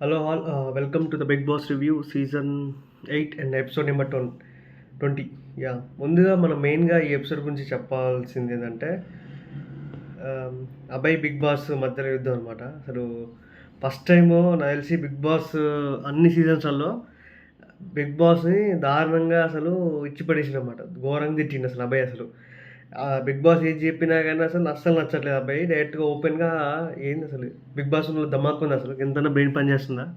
Hello all welcome to the Bigg Boss review season eight and episode number ట్వం twenty yeah ముందుగా మనం మెయిన్గా ఈ episode గురించి చెప్పాల్సింది ఏంటంటే అబ్బాయి బిగ్ బాస్ మధ్యలో యుద్ధం అనమాట అసలు ఫస్ట్ టైము నాకు తెలిసి బిగ్ బాస్ అన్ని సీజన్స్లలో బిగ్ బాస్ని దారుణంగా అసలు ఇచ్చి పడేసిన అనమాట ఘోరంగా తిట్టిండు అసలు అబ్బాయి అసలు. బిగ్ బాస్ ఏది చెప్పినా కానీ అసలు అస్సలు నచ్చట్లేదు అబ్బాయి. డైరెక్ట్గా ఓపెన్గా ఏంది అసలు? బిగ్ బాస్ దమ్మాకుంది అసలు. ఎంతైనా బ్రెయిన్ పని చేస్తుందా?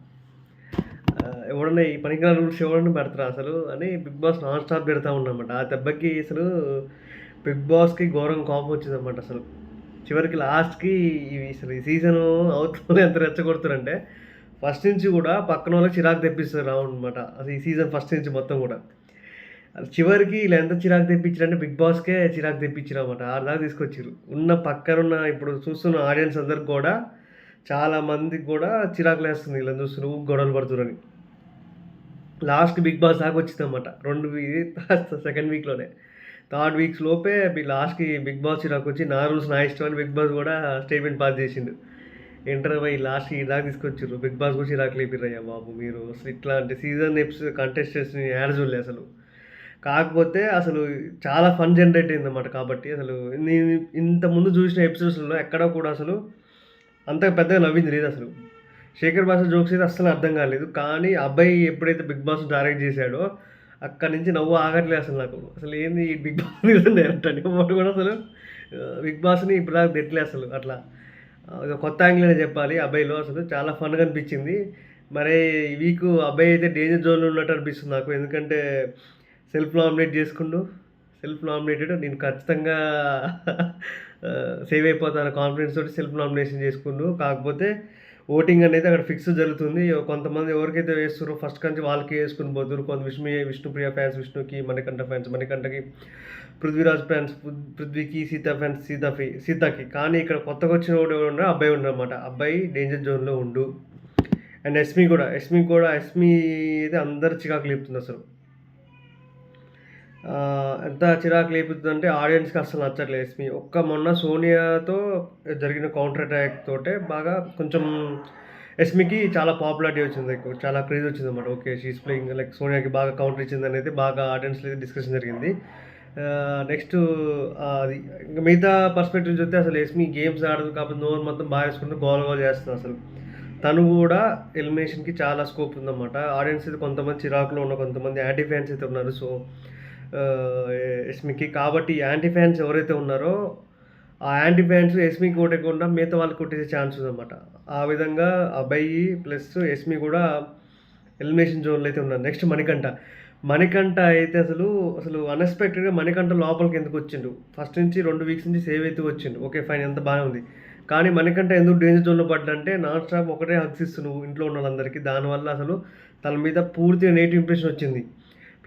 ఎవడన్నా ఈ పనికిరాని రూల్స్ ఎవడన్నా పెడతారా అసలు? అని బిగ్ బాస్ నాన్ స్టాప్ పెడతా ఉన్నమాట ఆ దెబ్బకి అసలు బిగ్ బాస్కి ఘోరం కోపం వచ్చిందన్నమాట అసలు. చివరికి లాస్ట్కి ఇవి అసలు ఈ సీజన్ అవుతుంది ఎంత రెచ్చగొడుతారంటే ఫస్ట్ నుంచి కూడా పక్కన వాళ్ళకి చిరాకు తెప్పిస్తారు అనమాట అసలు ఈ సీజన్ ఫస్ట్ నుంచి మొత్తం కూడా. చివరికి ఇలా ఎంత చిరాకు తెప్పించారంటే బిగ్ బాస్కే చిరాకు తెప్పించారు అనమాట దాకా తీసుకొచ్చారు ఉన్న పక్కనున్న ఇప్పుడు చూస్తున్న ఆడియన్స్ అందరికి కూడా చాలా మందికి కూడా చిరాకు లేస్తుంది ఇలా చూస్తున్నారు గొడవలు పడుతున్నారని లాస్ట్ బిగ్ బాస్ దాకా వచ్చింది అనమాట రెండు సెకండ్ వీక్లోనే. థర్డ్ వీక్స్ లోపే లాస్ట్కి బిగ్ బాస్ చిరాకు వచ్చి నా రూల్స్ నా ఇష్టం అని బిగ్ బాస్ కూడా స్టేట్మెంట్ పాస్ చేసిండు. ఎంటర్ అయ్యి లాస్ట్ ఈ దాకా తీసుకొచ్చారు బిగ్ బాస్ కూడా చిరాకు లేపిరయ్యా బాబు మీరు. అసలు ఇట్లాంటి సీజన్ ఎపిసోడ్ కంటెస్టెంట్స్ని యాడ్ చూడలే అసలు. కాకపోతే అసలు చాలా ఫన్ జనరేట్ అయింది అనమాట కాబట్టి అసలు నేను ఇంత ముందు చూసిన ఎపిసోడ్స్లో ఎక్కడ కూడా అసలు అంత పెద్దగా నవ్వింది లేదు అసలు. శేఖర్ భాష జోక్స్ అయితే అస్సలు అర్థం కాలేదు. కానీ అబ్బాయి ఎప్పుడైతే బిగ్ బాస్ డైరెక్ట్ చేశాడో అక్కడి నుంచి నవ్వు ఆగట్లేదు అసలు నాకు. అసలు ఏంది బిగ్ బాస్ డైరెక్ట్ అని? వాడు కూడా అసలు బిగ్ బాస్ని ఇప్పుడు దాకా తిట్టలే అసలు అట్లా. కొత్త యాంగిల్ అని చెప్పాలి. అబ్బాయిలో అసలు చాలా ఫన్గా అనిపించింది. మరి ఈ వీక్ అబ్బాయి అయితే డేంజర్ జోన్లో ఉన్నట్టు అనిపిస్తుంది నాకు. ఎందుకంటే సెల్ఫ్ నామినేట్ చేసుకుండు. సెల్ఫ్ నామినేటెడ్ నేను ఖచ్చితంగా సేవ్ అయిపోతాను. కాన్ఫిడెన్స్ తోటి సెల్ఫ్ నామినేషన్ చేసుకుండు. కాకపోతే ఓటింగ్ అనేది అక్కడ ఫిక్స్ జరుగుతుంది. కొంతమంది ఎవరికైతే వేస్తారో ఫస్ట్ నుంచి వాళ్ళకి వేసుకుని పోతారు కొంత విష్ణు విష్ణుప్రియ ఫ్యాన్స్ విష్ణుకి మణికంఠ ఫ్యాన్స్ మణికంఠకి పృథ్వీరాజ్ ఫ్యాన్స్ పృథ్వీకి సీత ఫ్యాన్స్ సీతకి సీతకి. కానీ ఇక్కడ కొత్తగా వచ్చిన వాడు ఎవరు అబ్బాయి ఉండరు అబ్బాయి డేంజర్ జోన్లో ఉండు. అండ్ ఎస్మి కూడా ఎస్మి కూడా ఎస్మి అయితే అందరు చికాకు లేపుతుంది అసలు. ఎంత చిరాకు లేపుతుందంటే ఆడియన్స్కి అసలు నచ్చట్లేదు ఎస్మి ఒక్క మొన్న సోనియాతో జరిగిన కౌంటర్ అటాక్ తోటే బాగా కొంచెం ఎస్మికి చాలా పాపులారిటీ వచ్చింది చాలా క్రేజ్ వచ్చింది అనమాట ఓకే షీస్ ప్లేయింగ్ లైక్ సోనియాకి బాగా కౌంటర్ ఇచ్చింది అనేది బాగా ఆడియన్స్లో డిస్కషన్ జరిగింది. నెక్స్ట్ అది ఇంకా మిగతా పర్స్పెక్టివ్ చూస్తే అసలు ఎస్మి గేమ్స్ ఆడదు కాబట్టి నోరు మొత్తం బాగా వేసుకుంటూ గోల్ గోల్ చేస్తుంది అసలు. తను కూడా ఎలిమినేషన్కి చాలా స్కోప్ ఉందన్నమాట. ఆడియన్స్ అయితే కొంతమంది చిరాకులో ఉన్న కొంతమంది యాంటీ ఫ్యాన్స్ అయితే ఉన్నారు సో ఎస్మికి కాబట్టి యాంటీ ఫ్యాన్స్ ఎవరైతే ఉన్నారో ఆ యాంటీ ఫ్యాన్స్ ఎస్మికి కొట్టకుండా మిగతా వాళ్ళు కొట్టేసే ఛాన్స్ ఉందన్నమాట ఆ విధంగా అబ్బాయి ప్లస్ ఎస్మి కూడా ఎలిమినేషన్ జోన్లో అయితే ఉన్నారు. నెక్స్ట్ మణికంఠ. మణికంఠ అయితే అసలు అసలు అన్ఎక్స్పెక్టెడ్గా మణికంఠ లోపలికి ఎందుకు వచ్చిండు? ఫస్ట్ నుంచి రెండు వీక్స్ నుంచి సేవ్ అయితే వచ్చిండు. ఓకే ఫైన్ ఎంత బాగానే ఉంది. కానీ మణికంఠ ఎందుకు డేంజర్ జోన్లో పడ్డంటే నాన్ స్టాప్ ఒకటే హక్స్ ఇస్తున్నావు ఇంట్లో ఉన్న వాళ్ళందరికీ దానివల్ల అసలు తన మీద పూర్తిగా నెగిటివ్ ఇంప్రెషన్ వచ్చింది.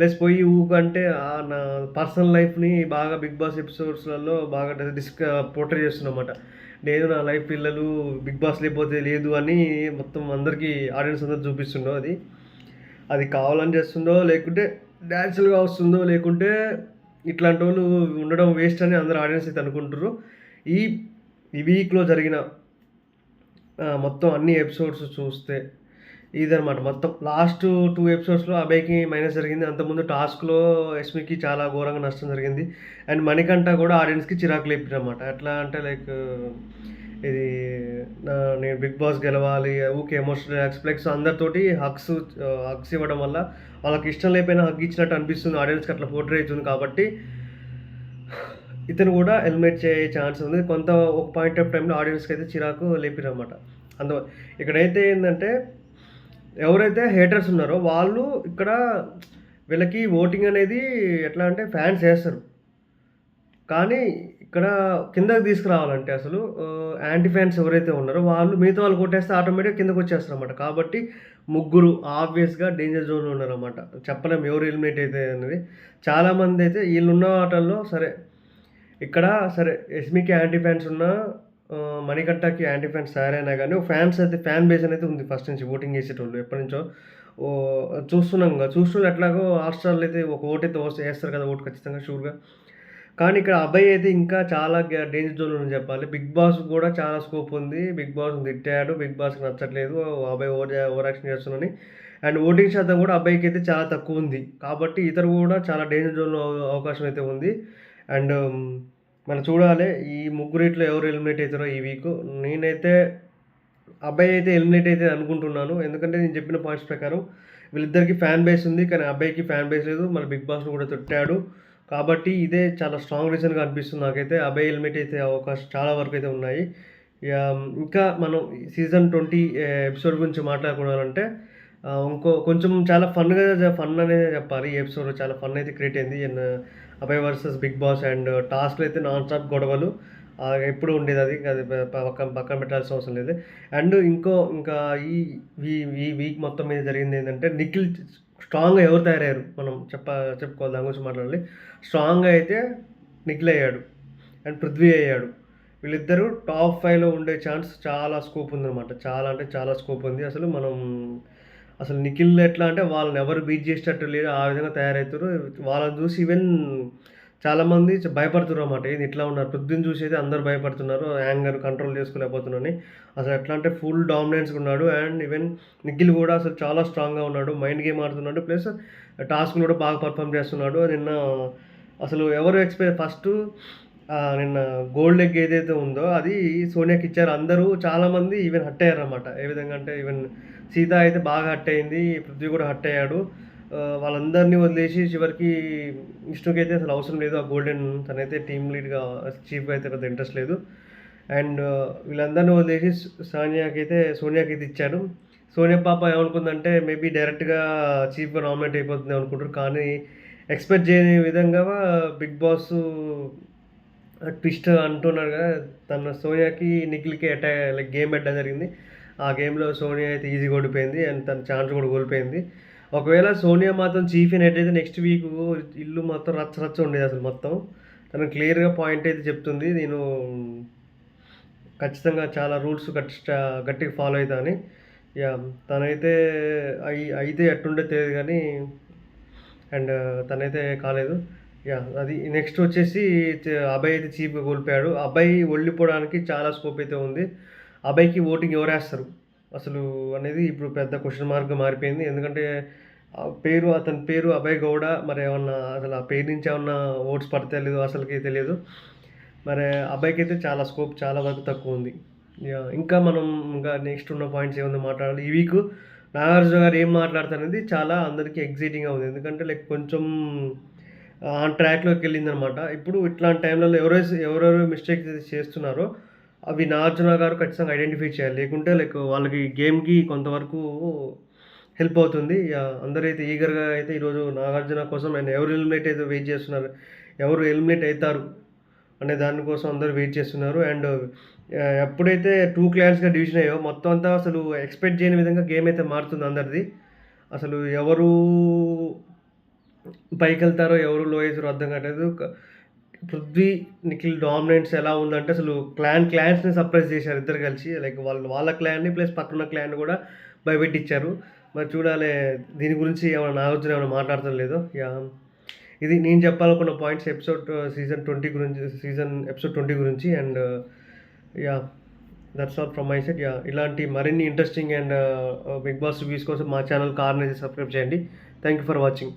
ప్లస్ పోయి ఊకంటే ఆ నా పర్సనల్ లైఫ్ని బాగా బిగ్ బాస్ ఎపిసోడ్స్లలో బాగా డిస్క పోర్ట్రే చేస్తున్నమాట నేను నా లైఫ్ పిల్లలు బిగ్ బాస్ లేకపోతే లేదు అని మొత్తం అందరికీ ఆడియన్స్ అందరు చూపిస్తుండో అది. అది కావాలని చేస్తుందో లేకుంటే న్యాచురల్గా వస్తుందో లేకుంటే ఇట్లాంటి వాళ్ళు ఉండడం వేస్ట్ అని అందరు ఆడియన్స్ అయితే అనుకుంటారు ఈ ఈ వీక్లో జరిగిన మొత్తం అన్ని ఎపిసోడ్స్ చూస్తే ఇదనమాట మొత్తం లాస్ట్ టూ ఎపిసోడ్స్లో అభయ్కి మైనస్ జరిగింది. అంతకుముందు టాస్క్లో ఎస్మికి చాలా ఘోరంగా నష్టం జరిగింది. అండ్ మణికంట కూడా ఆడియన్స్కి చిరాకు లేపినమాట ఎట్లా అంటే లైక్ ఇది నా- నేను బిగ్ బాస్ గెలవాలి ఊకే ఎమోషనల్ ఎక్స్ప్లెక్స్ అందరితోటి హక్స్ హక్స్ ఇవ్వడం వల్ల వాళ్ళకి ఇష్టం లేకపోయినా హక్ ఇచ్చినట్టు అనిపిస్తుంది. ఆడియన్స్కి అట్లా పోర్ట్రే అవుతుంది కాబట్టి ఇతను కూడా హెల్మెట్ చేయ ఛాన్స్ ఉంది. కొంత ఒక పాయింట్ ఆఫ్ టైంలో ఆడియన్స్కి అయితే చిరాకు లేపిరన్నమాట. అందు ఇక్కడైతే ఏంటంటే ఎవరైతే హేటర్స్ ఉన్నారో వాళ్ళు ఇక్కడ వీళ్ళకి ఓటింగ్ అనేది ఎట్లా అంటే ఫ్యాన్స్ వేస్తారు. కానీ ఇక్కడ కిందకి తీసుకురావాలంటే అసలు యాంటీ ఫ్యాన్స్ ఎవరైతే ఉన్నారో వాళ్ళు మిగతా వాళ్ళు కొట్టేస్తే ఆటోమేటిక్ కిందకు వచ్చేస్తారు అనమాట కాబట్టి ముగ్గురు ఆబ్వియస్గా డేంజర్ జోన్లో ఉన్నారన్నమాట. చెప్పలేము ఎవరు ఎలిమినేట్ అయితే అనేది. చాలామంది అయితే వీళ్ళు ఉన్న ఆటల్లో సరే ఇక్కడ సరే ఎస్మికి యాంటీ ఫ్యాన్స్ ఉన్న మణికట్టకి యాంటీ ఫ్యాన్స్ తయారైనా కానీ ఒక ఫ్యాన్స్ అయితే ఫ్యాన్ బేస్ అనేది ఉంది ఫస్ట్ నుంచి ఓటింగ్ చేసేటోళ్ళు ఎప్పటి నుంచో ఓ చూస్తున్నాం కదా చూస్తున్న ఎట్లాగో హాట్స్టార్లో అయితే ఒక ఓటు అయితే వస్తే వేస్తారు కదా ఓటు ఖచ్చితంగా షూర్గా కానీ ఇక్కడ అబ్బాయి అయితే ఇంకా చాలా డేంజర్ జోన్‌లో ఉందని చెప్పాలి. 'బిగ్ బాస్' కూడా చాలా స్కోప్ ఉంది. 'బిగ్ బాస్ తిట్టాడు. 'బిగ్ బాస్‌కి' నచ్చట్లేదు. అబ్బాయి ఓవర్ ఓవర్ యాక్షన్ చేస్తున్నాని అండ్ ఓటింగ్ శాతం కూడా అబ్బాయికి అయితే చాలా తక్కువ ఉంది కాబట్టి ఇతరు కూడా చాలా డేంజర్ జోన్‌లో అవకాశం అయితే ఉంది. అండ్ మనం చూడాలి ఈ ముగ్గురిట్లో ఎవరు ఎలిమినేట్ అవుతారో ఈ వీక్ నేనైతే అబ్బాయి అయితే ఎలిమినేట్ అయితే అనుకుంటున్నాను. ఎందుకంటే నేను చెప్పిన పాయింట్స్ ప్రకారం వీళ్ళిద్దరికీ ఫ్యాన్ బేస్ ఉంది. కానీ అబ్బాయికి ఫ్యాన్ బేస్ లేదు. మళ్ళీ 'బిగ్ బాస్'ని కూడా తొట్టాడు కాబట్టి ఇదే చాలా స్ట్రాంగ్ రీజన్‌గా అనిపిస్తుంది నాకైతే. అబ్బాయి ఎలిమినేట్ అయితే అవకాశం చాలా వరకు అయితే ఉన్నాయి. ఇంకా మనం సీజన్ 20 ఎపిసోడ్ గురించి మాట్లాడుకోవాలంటే ఇంకో కొంచెం చాలా ఫన్‌గా ఫన్ అనే చెప్పాలి. ఈ ఎపిసోడ్ చాలా ఫన్ అయితే క్రియేట్ అయింది. And Abhay versus 'Bigg Boss' and టాస్క్‌లు అయితే నాన్ స్టాప్ గొడవలు. ఎప్పుడు ఉండేది అది. అది పక్కన పక్కన పెట్టాల్సిన అవసరం లేదు. అండ్ ఇంకో ఇంకా ఈ ఈ ఈ వీక్ మొత్తం మీద జరిగింది ఏంటంటే నిఖిల్ స్ట్రాంగ్‌గా ఎవరు తయారయ్యారు మనం చెప్ప చెప్పుకోవాలి దాని గురించి మాట్లాడాలి. స్ట్రాంగ్‌గా అయితే నిఖిల్ అయ్యాడు. అండ్ పృథ్వీ అయ్యాడు. వీళ్ళిద్దరూ టాప్ ఫైవ్లో ఉండే ఛాన్స్ చాలా స్కోప్ ఉందన్నమాట. చాలా అంటే చాలా స్కోప్ ఉంది. అసలు మనం అసలు నిఖిల్ ఎట్లా అంటే వాళ్ళని ఎవరు బీట్ చేసేటట్టు లేరు. ఆ విధంగా తయారవుతారు. వాళ్ళని చూసి ఈవెన్ చాలామంది భయపడుతున్నారు అన్నమాట ఇది ఇట్లా ఉన్నారు. పృథ్వీని చూసి అయితే అందరూ భయపడుతున్నారు. యాంగర్ కంట్రోల్ చేసుకోలేకపోతున్నాను అసలు ఎట్లా అంటే ఫుల్ డామినెన్స్‌గా ఉన్నాడు. అండ్ ఈవెన్ నిఖిల్ కూడా అసలు చాలా స్ట్రాంగ్‌గా ఉన్నాడు. మైండ్ గేమ్ ఆడుతున్నాడు. ప్లస్ టాస్క్‌లు కూడా బాగా పర్ఫామ్ చేస్తున్నాడు. నిన్న అసలు ఎవరు ఎక్స్‌పెక్ట్ ఫస్ట్ నిన్న గోల్డ్ ఎగ్ ఏదైతే ఉందో అది సోనియాకి ఇచ్చారు. అందరూ చాలామంది ఈవెన్ హట్ అయ్యారు అనమాట ఏ విధంగా అంటే ఈవెన్ సీత అయితే బాగా హట్ అయింది. పృథ్వీ కూడా హట్ అయ్యాడు. వాళ్ళందరినీ వాళ్ళందరిని వదిలేసి చివరికి విష్ణుకైతే అసలు అవసరం లేదు. ఆ గోల్డెన్ తనైతే టీమ్ లీడ్‌గా చీఫ్‌గా అయితే పెద్ద ఇంట్రెస్ట్ లేదు. అండ్ వీళ్ళందరినీ వదిలేసి సానియాకి అయితే సోనియాకి అయితే ఇచ్చాడు. సోనియా పాప ఏమనుకుందంటే మేబీ డైరెక్ట్‌గా చీఫ్‌గా నామినేట్ అయిపోతుంది అనుకుంటారు. కానీ ఎక్స్‌పెక్ట్ చేయని విధంగా 'బిగ్ బాస్' ట్విస్ట్ అంటున్నారు కదా! తన సోనియాకి, నిఖిల్‌కి అటా లైక్ గేమ్ పెట్టడం జరిగింది. ఆ గేమ్‌లో సోనియా అయితే ఈజీగా ఓడిపోయింది. అండ్ తన ఛాన్స్ కూడా కోల్పోయింది. ఒకవేళ సోనియా మాత్రం చీఫ్ అయినట్టయితే నెక్స్ట్ వీక్ ఇల్లు మొత్తం రచ్చ రచ్చ ఉండేది అసలు మొత్తం. తను క్లియర్‌గా పాయింట్ అయితే చెప్తుంది. నేను ఖచ్చితంగా చాలా రూల్స్ గట్టిస్ట గట్టిగా ఫాలో అవుతాను యా తనైతే అయి అయితే ఎట్టుండే తెలియదు కానీ అండ్ తనైతే కాలేదు. యా అది నెక్స్ట్ వచ్చేసి అబ్బాయి అభయ్ అయితే చీప్గా కోల్పోయాడు. అబ్బాయి ఒళ్ళిపోవడానికి చాలా స్కోప్ అయితే ఉంది. అభయ్‌కి ఓటింగ్ ఎవరేస్తారు? అసలు అనేది ఇప్పుడు పెద్ద క్వశ్చన్ మార్క్ మారిపోయింది. ఎందుకంటే ఆ పేరు అతని పేరు అభయ్ గౌడ మరి ఏమన్నా అసలు ఆ పేరు నుంచి ఏమన్నా ఓట్స్ పడతలేదు అసలుకి తెలియదు. మరి అబ్బాయికి అయితే చాలా స్కోప్ చాలా వరకు తక్కువ ఉంది ఇంకా మనం ఇంకా నెక్స్ట్ ఉన్న పాయింట్స్ ఏముందో మాట్లాడాలి. ఈ వీక్ నాగార్జున గారు ఏం మాట్లాడతారనేది చాలా అందరికీ ఎగ్జైటింగ్గా ఉంది. ఎందుకంటే లైక్ కొంచెం ఆన్ ట్రాక్‌లోకి వెళ్ళిందనమాట. ఇప్పుడు ఇట్లాంటి టైంలలో ఎవరైతే ఎవరెవరు మిస్టేక్స్ అయితే చేస్తున్నారో అవి నాగార్జున గారు ఖచ్చితంగా ఐడెంటిఫై చేయాలి. లేకుంటే లైక్ వాళ్ళకి గేమ్‌కి కొంతవరకు హెల్ప్ అవుతుంది. అందరైతే ఈగర్‌గా అయితే ఈరోజు నాగార్జున కోసం ఆయన ఎవరు ఎలిమినేట్ అయితే వెయిట్ చేస్తున్నారు. ఎవరు ఎలిమినేట్ అవుతారు అనే దానికోసం అందరూ వెయిట్ చేస్తున్నారు. అండ్ ఎప్పుడైతే టూ క్లాన్స్‌గా డివిజన్ అయ్యో మొత్తం అంతా అసలు ఎక్స్‌పెక్ట్ చేయని విధంగా గేమ్ అయితే మారుతుంది అందరిది. అసలు ఎవరు పైకి వెళ్తారో ఎవరు లో అర్థం కావట్లేదు. పృథ్వీ, నిఖిల్ డామినెన్స్ ఎలా ఉందంటే అసలు క్లాన్ క్లాన్స్‌ని సర్ప్రైజ్ చేశారు ఇద్దరు కలిసి. లైక్ వాళ్ళు వాళ్ళ క్లాన్‌ని ప్లస్ పక్కన క్లాన్ కూడా భయపెట్టించారు మరి చూడాలి దీని గురించి ఏమైనా నాగార్జున ఏమైనా మాట్లాడటం లేదు యా ఇది నేను చెప్పాలనుకున్న పాయింట్స్ ఎపిసోడ్ సీజన్ 20 గురించి సీజన్ ఎపిసోడ్ 20 గురించి and yeah that's all from my side yeah ఇలాంటి మరిన్ని interesting and 'Bigg Boss' reviews కోసం మా ఛానల్ కార్నైజ్ సబ్స్క్రైబ్ చేయండి. Thank you for watching.